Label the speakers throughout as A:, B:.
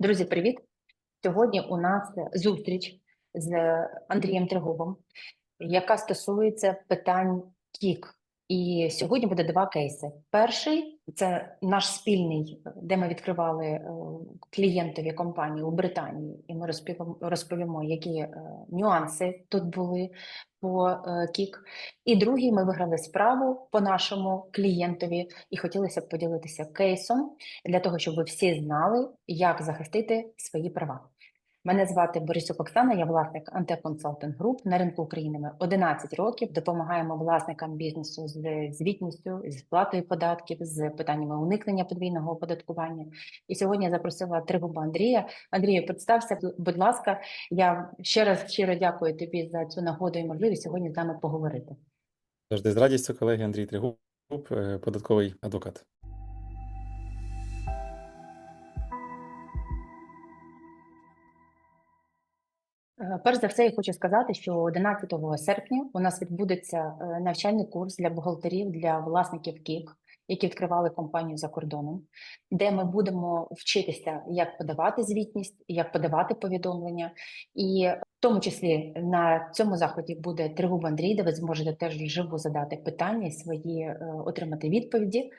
A: Друзі, привіт! Сьогодні у нас зустріч з Андрієм Трегубом, яка стосується питань КІК. І сьогодні буде два кейси. Перший це наш спільний, де ми відкривали е, клієнтові компанії у Британії, і ми розповімо, які е, нюанси тут були по е, КІК. І другий ми виграли справу по нашому клієнтові і хотілося б поділитися кейсом для того, щоб ви всі знали, як захистити свої права. Мене звати Борисюк Оксана, я власник Антеконсалтинг Груп. На ринку України ми 11 років допомагаємо власникам бізнесу з звітністю, з сплатою податків, з питаннями уникнення подвійного оподаткування. І сьогодні я запросила Тригуба Андрія. Андрію, представся, будь ласка. Я ще раз щиро дякую тобі за цю нагоду і можливість сьогодні з нами поговорити.
B: Завжди з радістю, колеги Андрій Тригуб, е, податковий адвокат.
A: Перш за все, я хочу сказати, що 11 серпня у нас відбудеться е, навчальний курс для бухгалтерів для власників КІК, які відкривали компанію за кордоном, де ми будемо вчитися, як подавати звітність, як подавати повідомлення, і в тому числі на цьому заході буде Тригуб Андрій, де ви зможете теж вживу задати питання, свої е, отримати відповіді.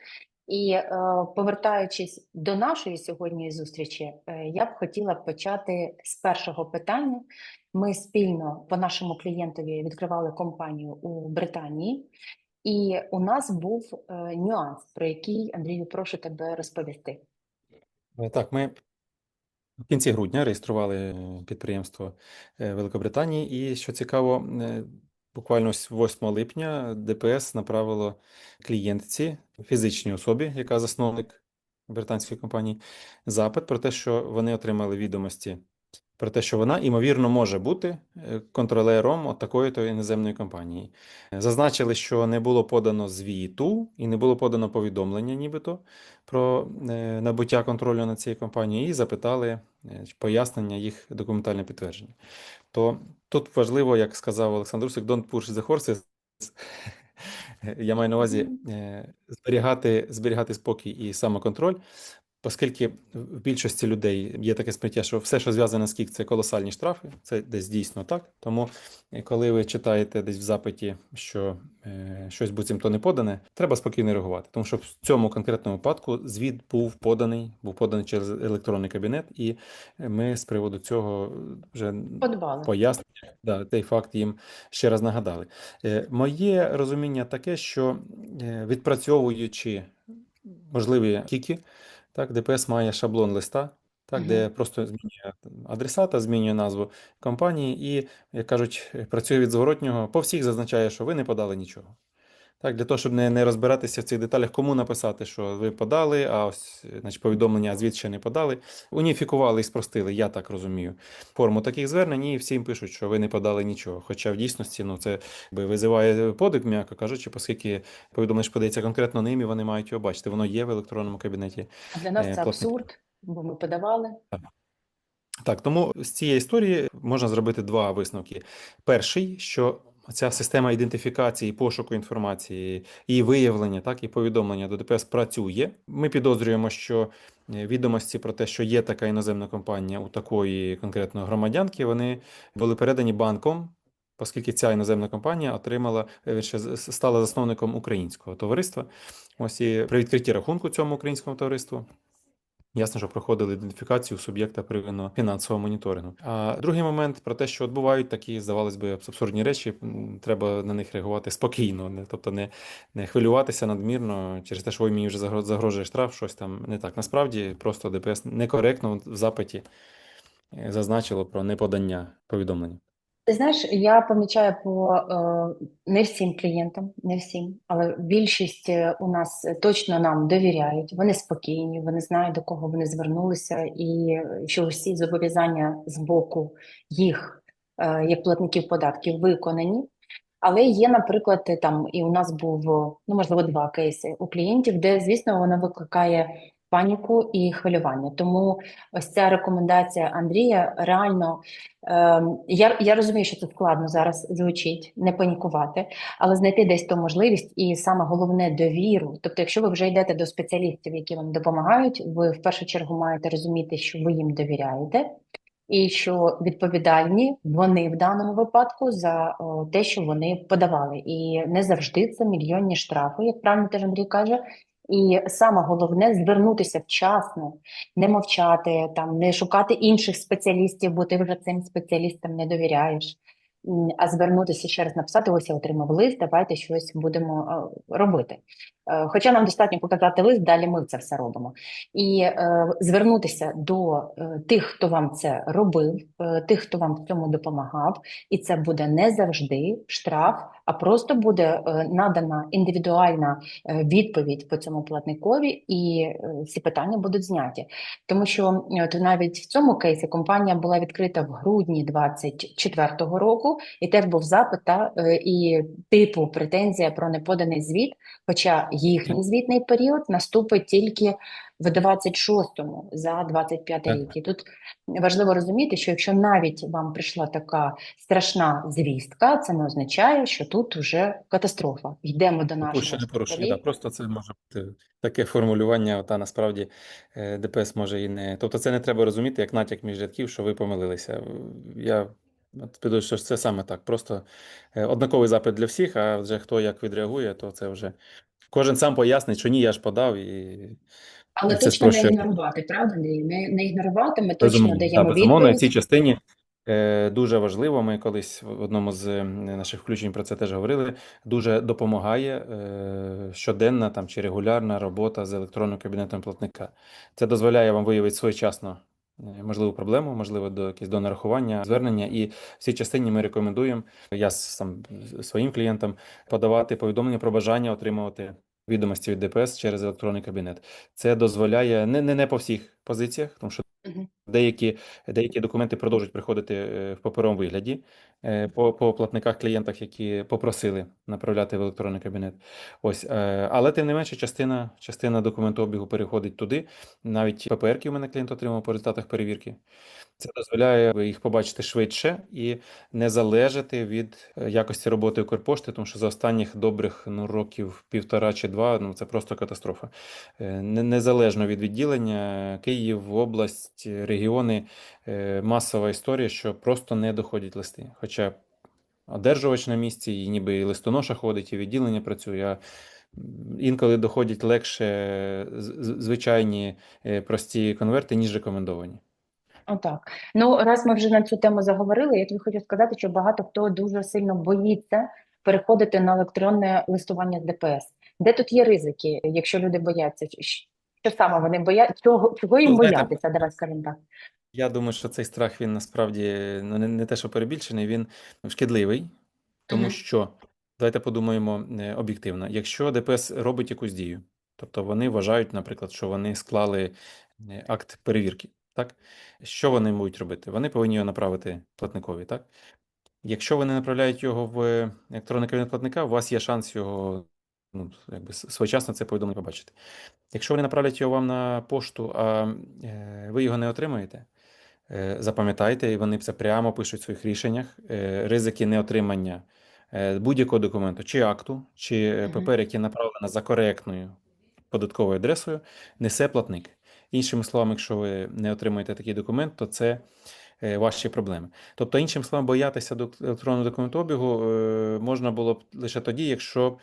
A: І е, повертаючись до нашої сьогоднішньої зустрічі, е, я б хотіла почати з першого питання. Ми спільно по нашому клієнтові відкривали компанію у Британії, і у нас був е, нюанс, про який Андрію, прошу тебе розповісти.
B: Так, ми в кінці грудня реєстрували підприємство Великобританії, і що цікаво, буквально ось 8 липня ДПС направило клієнтці, фізичній особі, яка засновник британської компанії, запит про те, що вони отримали відомості про те, що вона, ймовірно, може бути е, контролером от такої-то іноземної компанії. Зазначили, що не було подано звіту і не було подано повідомлення, нібито про е, набуття контролю над цією компанією, і запитали е, пояснення їх документальне підтвердження. То тут важливо, як сказав Олександр Русик, don't push the horses. Я маю на увазі е, зберігати, зберігати спокій і самоконтроль. Оскільки в більшості людей є таке сприйняття, що все, що зв'язане з кік, це колосальні штрафи, це десь дійсно так. Тому, е, коли ви читаєте десь в запиті, що е, щось буцімто не подане, треба спокійно реагувати. Тому що в цьому конкретному випадку звіт був поданий, був поданий через електронний кабінет, і ми з приводу цього вже
A: Подбали.
B: пояснення, да, цей факт їм ще раз нагадали. Е, моє розуміння таке, що е, відпрацьовуючи можливі кіки, так, ДПС має шаблон листа, так,
A: угу.
B: де просто змінює адресата, змінює назву компанії і, як кажуть, працює від зворотнього, по всіх зазначає, що ви не подали нічого. Так, для того, щоб не, не розбиратися в цих деталях, кому написати, що ви подали, а ось значить, повідомлення, а звіт ще не подали. Уніфікували і спростили, я так розумію, форму таких звернень, і всім пишуть, що ви не подали нічого. Хоча в дійсності ну, це якби, визиває подив, м'яко кажучи, оскільки повідомлення ж подається конкретно ним, і вони мають його бачити. Воно є в електронному кабінеті.
A: А для нас
B: Е,
A: це
B: платника.
A: абсурд, бо ми подавали.
B: Так, тому з цієї історії можна зробити два висновки. Перший, що ця система ідентифікації, пошуку інформації, і виявлення, так і повідомлення до ДПС працює. Ми підозрюємо, що е, відомості про те, що є така іноземна компанія у такої конкретно громадянки, вони були передані банком. Оскільки ця іноземна компанія отримала е, стала засновником українського товариства. Ось і при відкритті рахунку цьому українському товариству Ясно, що проходили ідентифікацію суб'єкта первинного фінансового моніторингу. А другий момент про те, що бувають такі, здавалось би, абсурдні речі, треба на них реагувати спокійно, не, тобто не, не хвилюватися надмірно через те, що ой, мені вже загро- загрожує штраф, щось там не так. Насправді просто ДПС некоректно в запиті е, зазначило про неподання повідомлення.
A: Ти знаєш, я помічаю по е, не всім клієнтам, не всім, але більшість е, у нас точно нам довіряють. Вони спокійні, вони знають до кого вони звернулися, і що всі зобов'язання з боку їх, е, як платників податків, виконані. Але є, наприклад, там і у нас був ну можливо два кейси у клієнтів, де звісно воно викликає паніку і хвилювання. Тому ось ця рекомендація Андрія реально ем, я, я розумію, що це складно зараз звучить, не панікувати, але знайти десь ту можливість і саме головне довіру. Тобто, якщо ви вже йдете до спеціалістів, які вам допомагають, ви в першу чергу маєте розуміти, що ви їм довіряєте. І що відповідальні вони в даному випадку за о, те, що вони подавали, і не завжди це мільйонні штрафи, як правильно теж Андрій каже. І саме головне звернутися вчасно, не мовчати, там не шукати інших спеціалістів, бо ти вже цим спеціалістам не довіряєш. А звернутися ще раз написати: ось я отримав лист, давайте щось будемо е, робити. Е, Хоча нам достатньо показати лист, далі ми це все робимо. І е, звернутися до е, тих, хто вам це робив, е, тих, хто вам в цьому допомагав, і це буде не завжди штраф, а просто буде е, надана індивідуальна е, відповідь по цьому платникові, і е, всі питання будуть зняті. Тому що от навіть в цьому кейсі компанія була відкрита в грудні 24-го року, і теж був запит та, і типу претензія про неподаний звіт. Хоча їхній звітний період наступить тільки в 26-му за 25
B: Так.
A: рік. І тут важливо розуміти, що якщо навіть вам прийшла така страшна звістка, це не означає, що тут вже катастрофа. Йдемо до нашого
B: Допущене порушення. Да, просто це може бути таке формулювання, та насправді е, ДПС може і не. Тобто це не треба розуміти як натяк між рядків, що ви помилилися. Я підозрюю, що це саме так. Просто е, однаковий запит для всіх, а вже хто як відреагує, то це вже кожен сам пояснить, що ні, я ж подав і.
A: Але
B: Це
A: точно не ігнорувати, правда? Не, не ігнорувати, ми точно
B: Безумовно,
A: даємо
B: да, безумовно, і в цій частині е, дуже важливо. Ми колись в одному з наших включень про це теж говорили. Дуже допомагає е, щоденна там чи регулярна робота з електронним кабінетом платника. Це дозволяє вам виявити своєчасно е, можливу проблему, можливо, до якісь до нарахування, звернення. І в цій частині ми рекомендуємо я сам своїм клієнтам подавати повідомлення про бажання отримувати. Відомості від ДПС через електронний кабінет. Це дозволяє не, не, не по всіх позиціях, тому що. Деякі, деякі документи продовжують приходити е, в паперовому вигляді е, по, по платниках клієнтах, які попросили направляти в електронний кабінет. Ось, е, але тим не менше, частина, частина документообігу переходить туди. Навіть ППРки у мене клієнт отримав по результатах перевірки. Це дозволяє їх побачити швидше і не залежати від якості роботи Укрпошти, тому що за останніх добрих ну, років півтора чи два ну це просто катастрофа. Незалежно від відділення, Київ, область, регіони, е, масова історія, що просто не доходять листи. Хоча одержувач на місці, і ніби і листоноша ходить, і відділення працює. а Інколи доходять легше звичайні е, прості конверти, ніж рекомендовані.
A: Отак. Ну, раз ми вже на цю тему заговорили, я тобі хочу сказати, що багато хто дуже сильно боїться переходити на електронне листування з ДПС. Де тут є ризики, якщо люди бояться? Щ- Що саме вони бояться? Чого, чого їм
B: знаєте,
A: боятися? Давай скажемо так.
B: Я думаю, що цей страх він насправді ну, не, не те, що перебільшений, він шкідливий, тому
A: Мгм.
B: що давайте подумаємо е, об'єктивно. Якщо ДПС робить якусь дію, тобто вони вважають, наприклад, що вони склали е, акт перевірки, так? Що вони будуть робити? Вони повинні його направити платникові, так? Якщо вони направляють його в електронний кабінет платника, у вас є шанс його ну, якби своєчасно це повідомлення побачити. Якщо вони направлять його вам на пошту, а е, ви його не отримаєте, Е, Запам'ятайте, і вони це прямо пишуть в своїх рішеннях. е, Ризики неотримання будь-якого документу, чи акту, чи папер, який направлено за коректною податковою адресою, несе платник. Іншими словами, якщо ви не отримаєте такий документ, то це ваші проблеми. Тобто, іншим словом, боятися до електронного документообігу е, можна було б лише тоді, якщо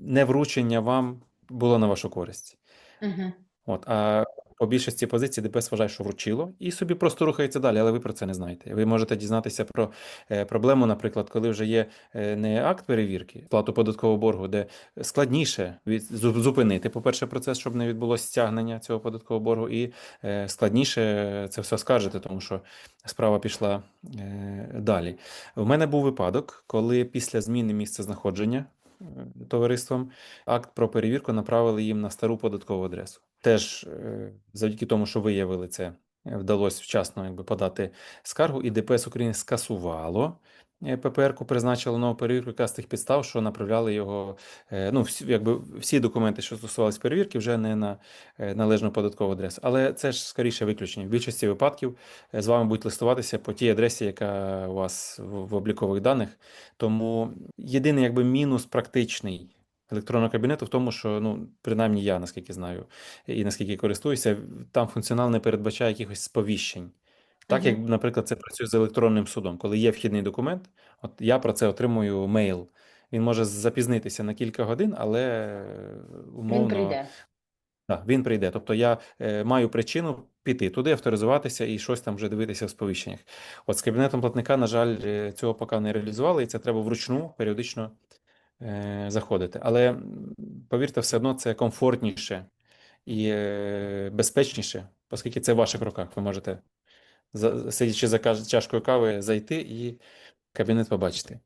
B: не вручення вам було на вашу користь.
A: Угу.
B: От, а по більшості позицій ДПС вважає, що вручило, і собі просто рухається далі, але ви про це не знаєте. Ви можете дізнатися про е, проблему, наприклад, коли вже є е, не акт перевірки, плату податкового боргу, де складніше зупинити, по-перше, процес, щоб не відбулося стягнення цього податкового боргу, і е, складніше це все скаржити, тому що справа пішла далі. У мене був випадок, коли після зміни місця знаходження товариством акт про перевірку направили їм на стару податкову адресу. Теж е, завдяки тому, що виявили це, е, вдалося вчасно якби, подати скаргу, і ДПС України скасувало е, ППР-ку призначили нову перевірку, яка з тих підстав, що направляли його, ну, якби всі документи, що стосувалися перевірки, вже не на належну податкову адресу. Але це ж скоріше виключення. В більшості випадків з вами будуть листуватися по тій адресі, яка у вас в облікових даних. Тому єдиний якби мінус практичний електронного кабінету в тому, що ну, принаймні я, наскільки знаю, і наскільки користуюся, там функціонал не передбачає якихось сповіщень. Так, як, наприклад, це працює з електронним судом. Коли є вхідний документ, от я про це отримую мейл. Він може запізнитися на кілька годин, але е,
A: Він прийде.
B: так, він прийде. Тобто я е, маю причину піти туди, авторизуватися і щось там вже дивитися в сповіщеннях. От з кабінетом платника, на жаль, е, цього поки не реалізували, і це треба вручну періодично заходити. Але повірте, все одно це комфортніше і е, безпечніше, оскільки це в ваших руках. Ви можете, сидячи за чашкою кави, зайти і кабінет побачити.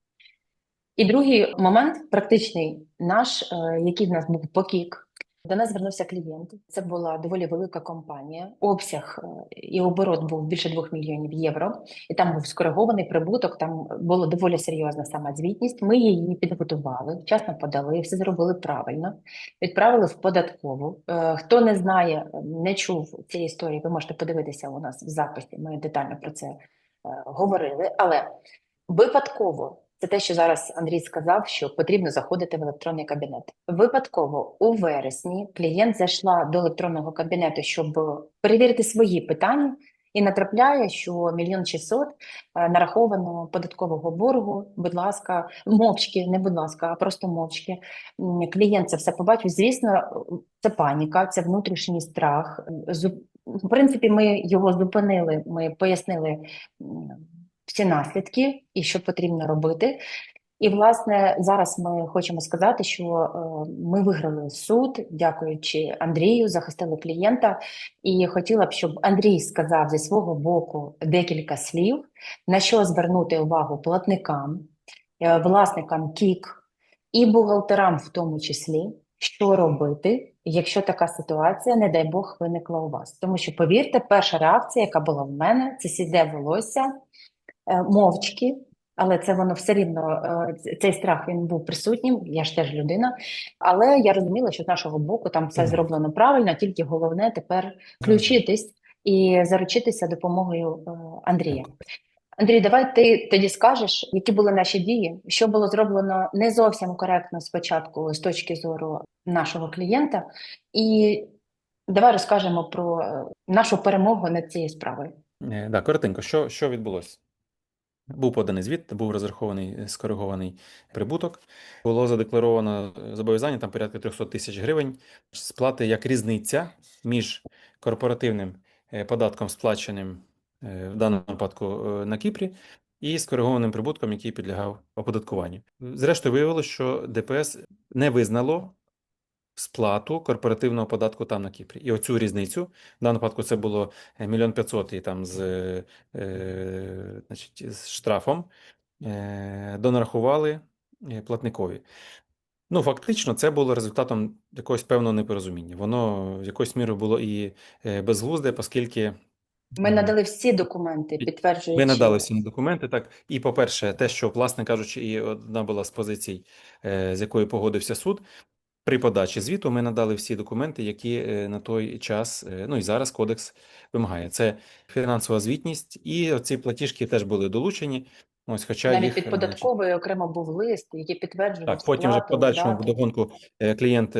A: І другий момент, практичний наш, е, який в нас був покік. До нас звернувся клієнт. Це була доволі велика компанія. Обсяг е, і оборот був більше 2 мільйонів євро. І там був скоригований прибуток. Там була доволі серйозна сама звітність. Ми її підготували, вчасно подали, все зробили правильно. Відправили в податкову. Е, Хто не знає, не чув цієї історії, ви можете подивитися у нас в записі. Ми детально про це е, говорили. Але Випадково, це те, що зараз Андрій сказав, що потрібно заходити в електронний кабінет. Випадково у вересні клієнт зайшла до електронного кабінету, щоб перевірити свої питання, і натрапляє, що мільйон шістсот е, нараховано податкового боргу. Будь ласка, мовчки, не будь ласка, а просто мовчки. Клієнт це все побачив. Звісно, це паніка, це внутрішній страх. В принципі, ми його зупинили. Ми пояснили всі наслідки і що потрібно робити. І, власне, зараз ми хочемо сказати, що е, ми виграли суд, дякуючи Андрію, захистили клієнта. І хотіла б, щоб Андрій сказав зі свого боку декілька слів, на що звернути увагу платникам, е, власникам КІК і бухгалтерам в тому числі, що робити, якщо така ситуація, не дай Бог, виникла у вас. Тому що, повірте, перша реакція, яка була в мене, це сіде волосся мовчки, але це воно все рівно, е, цей страх він був присутнім, я ж теж людина. Але я розуміла, що з нашого боку там все зроблено правильно, тільки головне тепер включитись і заручитися допомогою е, Андрія. Андрій, давай ти тоді скажеш, які були наші дії, що було зроблено не зовсім коректно спочатку з точки зору нашого клієнта, і давай розкажемо про е, нашу перемогу над цією справою.
B: Е, Да, коротенько, що, що відбулося? Був поданий звіт, був розрахований е, скоригований прибуток. Було задекларовано е, зобов'язання там порядка 300 тисяч гривень сплати як різниця між корпоративним е, податком, сплаченим в даному випадку на Кіпрі, і скоригованим прибутком, який підлягав оподаткуванню. Зрештою, виявилося, що ДПС не визнало сплату корпоративного податку там на Кіпрі. І оцю різницю, в даному випадку це було е, мільйон п'ятсот і там з, е, значить, з штрафом, е, донарахували е, платникові. Ну, фактично, це було результатом якогось певного непорозуміння. Воно в якоюсь мірою було і е, безглузде, оскільки
A: Ми надали всі документи,
B: Ми надали всі документи. Так, і по-перше, те, що, власне кажучи, і одна була з позицій, з якою погодився суд. При подачі звіту ми надали всі документи, які е, на той час, е, ну і зараз кодекс вимагає. Це фінансова звітність, і оці платіжки теж були долучені. Ось, хоча
A: навіть
B: їх
A: від
B: е,
A: податкової окремо був лист, який підтверджував
B: так, потім вже в подальшому
A: догонку
B: вдогонку клієнт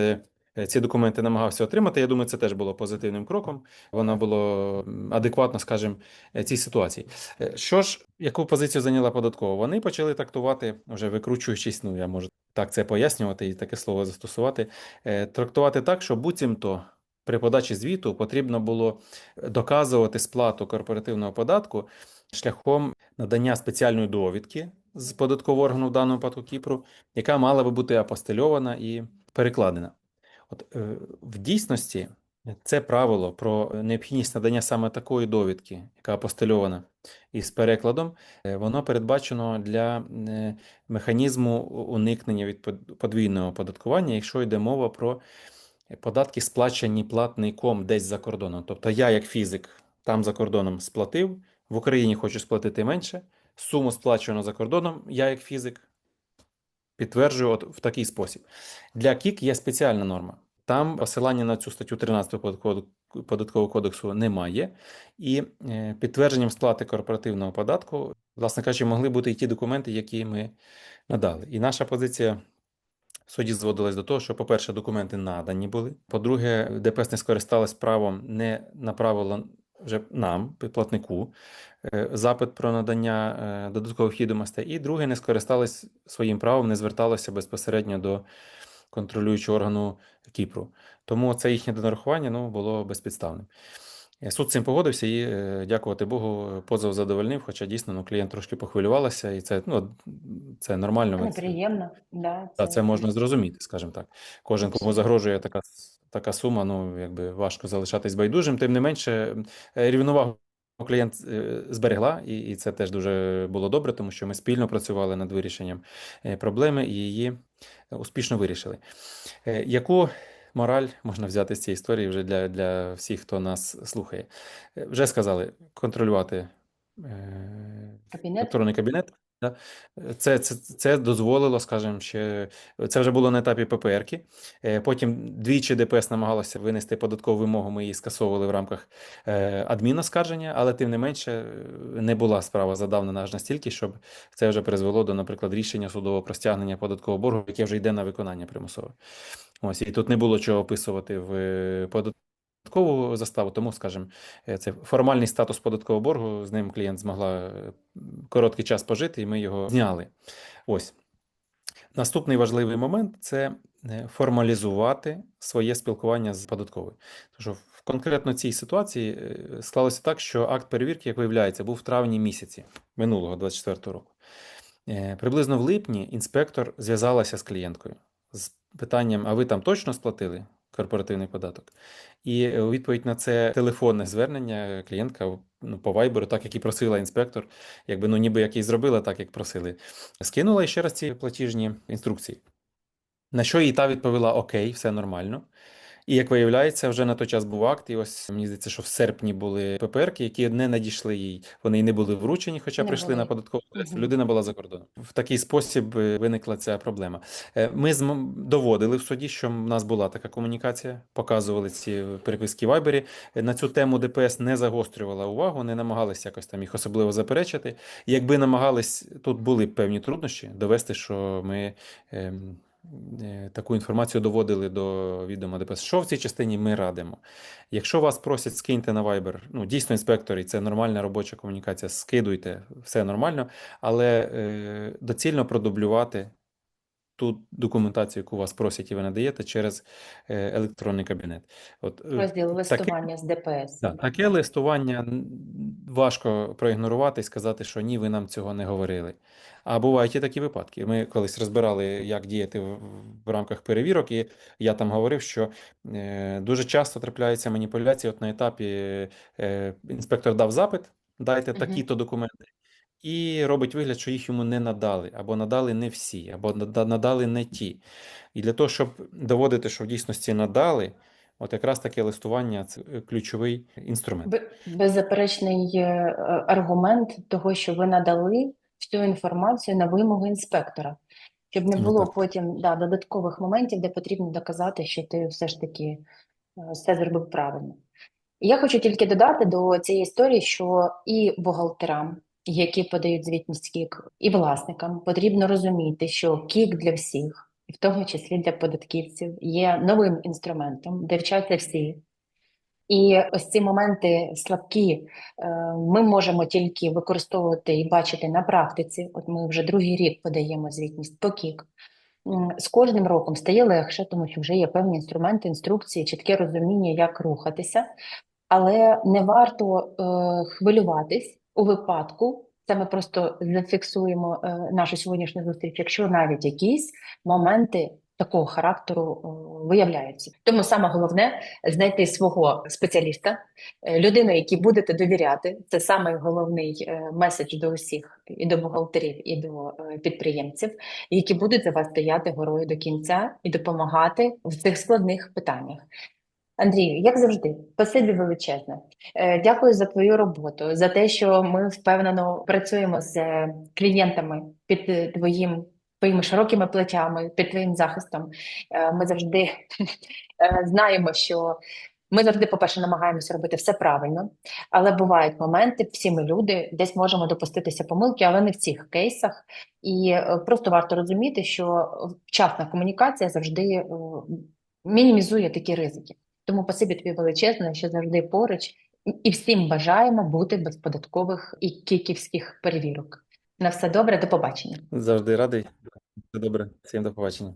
B: ці документи намагався отримати. Я думаю, це теж було позитивним кроком. Воно було адекватно, скажімо, е, цій ситуації. Е, Що ж, яку позицію зайняла податкова? Вони почали трактувати, вже викручуючись, ну я можу так це пояснювати і таке слово застосувати, е, трактувати так, що буцімто при подачі звіту потрібно було доказувати сплату корпоративного податку шляхом надання спеціальної довідки з податкового органу в даному випадку Кіпру, яка мала би бути апостильована і перекладена. От е, в дійсності це правило про необхідність надання саме такої довідки, яка апостильована із перекладом, е, воно передбачено для е, механізму уникнення від под- подвійного оподаткування, якщо йде мова про податки, сплачені платником десь за кордоном. Тобто я, як фізик, там за кордоном сплатив, в Україні хочу сплатити менше, суму сплачено за кордоном, я як фізик підтверджую от в такий спосіб. Для КІК є спеціальна норма. Там посилання на цю статтю 13 податкового кодексу немає, і е, підтвердженням сплати корпоративного податку, власне кажучи, могли бути і ті документи, які ми надали. І наша позиція в суді зводилась до того, що, по-перше, документи надані були. По-друге, ДПС не скористалась правом, не направило вже нам, платнику, е, запит про надання е, додаткових відомостей. І друге, не скористалась своїм правом, не зверталося безпосередньо до контролюючого органу Кіпру. Тому це їхнє донарахування ну, було безпідставним. Е, Суд цим погодився і, дякувати Богу, позов задовольнив, хоча дійсно ну, клієнт трошки похвилювалася, і це, ну, це нормально. це-
A: Неприємно. Да,
B: та, це можна зрозуміти, скажімо так. Кожен, кому загрожує така, така сума, ну, якби важко залишатись байдужим. Тим не менше, е, рівновагу клієнт е, зберегла, і, і це теж дуже було добре, тому що ми спільно працювали над вирішенням е, проблеми і її успішно вирішили. Яку мораль можна взяти з цієї історії вже для, для всіх, хто нас слухає? Вже сказали, контролювати
A: Кабінет.
B: електронний кабінет. Це, це, це дозволило, скажімо, ще це вже було на етапі ППРки. Е, Потім двічі ДПС намагалося винести податкову вимогу. Ми її скасовували в рамках е, адміноскарження, але тим не менше не була справа задавнена аж настільки, щоб це вже призвело до, наприклад, рішення судового про стягнення податкового боргу, яке вже йде на виконання примусове. Ось і тут не було чого описувати в е, податкову заставу, тому, скажімо, е, це формальний статус податкового боргу. З ним клієнт змогла е, короткий час пожити, і ми його зняли. Ось. Наступний важливий момент це е, формалізувати своє спілкування з податковою. Що в конкретно цій ситуації склалося так, що акт перевірки, як виявляється, був в травні місяці минулого 24 року. Приблизно в липні інспектор зв'язалася з клієнткою з питанням: а ви там точно сплатили корпоративний податок? І е, відповідь на це телефонне звернення клієнтка ну, по вайберу, так як і просила інспектор, якби ну ніби як і зробила так, як просили, скинула ще раз ці платіжні інструкції. На що їй та відповіла: Окей, все нормально. І як виявляється, вже на той час був акт, і ось мені здається, що в серпні були ППРки, які не надійшли їй. Вони й не були вручені, хоча
A: Не
B: прийшли
A: були.
B: на податкову.
A: Мгм.
B: Людина була за кордоном. В такий спосіб е, виникла ця проблема. Е, Ми зм- доводили в суді, що в нас була така комунікація, показували ці переписки в Вайбері. Е, На цю тему ДПС не загострювала увагу, не намагалися якось там їх особливо заперечити. Якби намагались, тут були певні труднощі довести, що ми. Е, Таку інформацію доводили до відома ДПС. Що в цій частині ми радимо? Якщо вас просять скиньте на Viber, ну дійсно інспектор, і це нормальна робоча комунікація, скидуйте, все нормально, але е, доцільно продублювати ту документацію, яку вас просять і ви надаєте через е, електронний кабінет. От, е,
A: Розділ
B: таке-
A: листування з ДПС.
B: так, таке листування важко проігнорувати і сказати, що ні, ви нам цього не говорили. А бувають і такі випадки. Ми колись розбирали, як діяти в, в рамках перевірок, і я там говорив, що е, дуже часто трапляються маніпуляції. От на етапі е, інспектор дав запит, дайте такі-то документи. І робить вигляд, що їх йому не надали, або надали не всі, або надали не ті. І для того, щоб доводити, що в дійсності надали, от якраз таке листування це е, ключовий інструмент.
A: Беззаперечний е, аргумент того, що ви надали всю інформацію на вимогу інспектора, щоб не
B: Ну,
A: було
B: так.
A: потім да, додаткових моментів, де потрібно доказати, що ти все ж таки е, все зробив правильно. Я хочу тільки додати до цієї історії, що і бухгалтерам, які подають звітність КІК, і власникам потрібно розуміти, що КІК для всіх, в тому числі для податківців, є новим інструментом, де вчаться всі. І ось ці моменти слабкі е, ми можемо тільки використовувати і бачити на практиці. От ми вже другий рік подаємо звітність по КІК. З кожним роком стає легше, тому що вже є певні інструменти, інструкції, чітке розуміння, як рухатися. Але не варто е, хвилюватись у випадку. Це ми просто зафіксуємо е, нашу сьогоднішню зустріч, якщо навіть якісь моменти такого характеру е, виявляються. Тому саме головне знайти свого спеціаліста, е, людину, якій будете довіряти. Це саме головний меседж до усіх і до бухгалтерів, і до підприємців, які будуть за вас стояти горою до кінця і допомагати в цих складних питаннях. Андрію, як завжди, спасибі величезне. Е, Дякую за твою роботу, за те, що ми впевнено працюємо з е, клієнтами під е, твоїм твоїми широкими плечами, під твоїм захистом. Ми завжди знаємо, що ми завжди, по-перше, намагаємося робити все правильно, але бувають моменти, всі ми люди, десь можемо допуститися помилки, але не в цих кейсах. І просто варто розуміти, що вчасна комунікація завжди мінімізує такі ризики. Тому спасибі тобі величезне, що завжди поруч, і всім бажаємо бути без податкових і кіківських перевірок. На все добре, до побачення.
B: Завжди радий. Все добре. Всім до побачення.